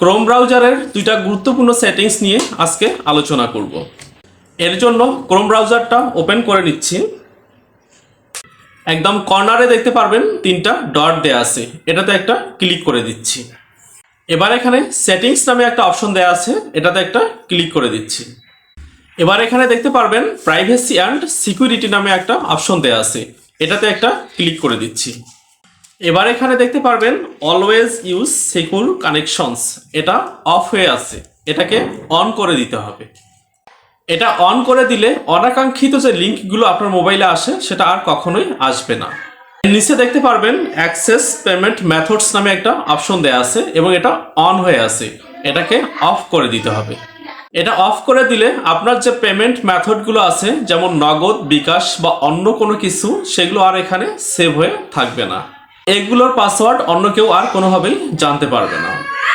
Chrome ব্রাউজারের দুইটা গুরুত্বপূর্ণ settings নিয়ে আজকে আলোচনা করব। এর জন্য ক্রোম ব্রাউজারটা ওপেন করে নিচ্ছি। একদম কর্নারে দেখতে পারবেন তিনটা ডট দেয়া আছে। এটাতে একটা ক্লিক করে দিচ্ছি। এবার এখানে সেটিংস নামে একটা অপশন দেয়া আছে। এটাতে একটা ক্লিক করে দিচ্ছি। এবার এখানে দেখতে পারবেন প্রাইভেসি অ্যান্ড সিকিউরিটি নামে একটা অপশন দেয়া আছে। এটাতে একটা ক্লিক করে দিচ্ছি। এবার এখানে দেখতে পারবেন অলওয়েজ ইউজ সিকিউর কানেকশনস এটা অফ হয়ে আছে। এটাকে অন করে দিতে হবে। এটা অন করে দিলে অনাকাঙ্ক্ষিত যে লিঙ্কগুলো আপনার মোবাইলে আসে, সেটা আর কখনোই আসবে না। নিচে দেখতে পারবেন অ্যাক্সেস পেমেন্ট মেথডস নামে একটা অপশন দেয়া আছে এবং এটা অন হয়ে আছে। এটাকে অফ করে দিতে হবে। এটা অফ করে দিলে আপনার যে পেমেন্ট মেথডগুলো আছে, যেমন নগদ, বিকাশ বা অন্য কোনো কিছু, সেগুলো আর এখানে সেভ হয়ে থাকবে না। এগুলোর পাসওয়ার্ড অন্য কেউ আর কোনোভাবেই জানতে পারবে না।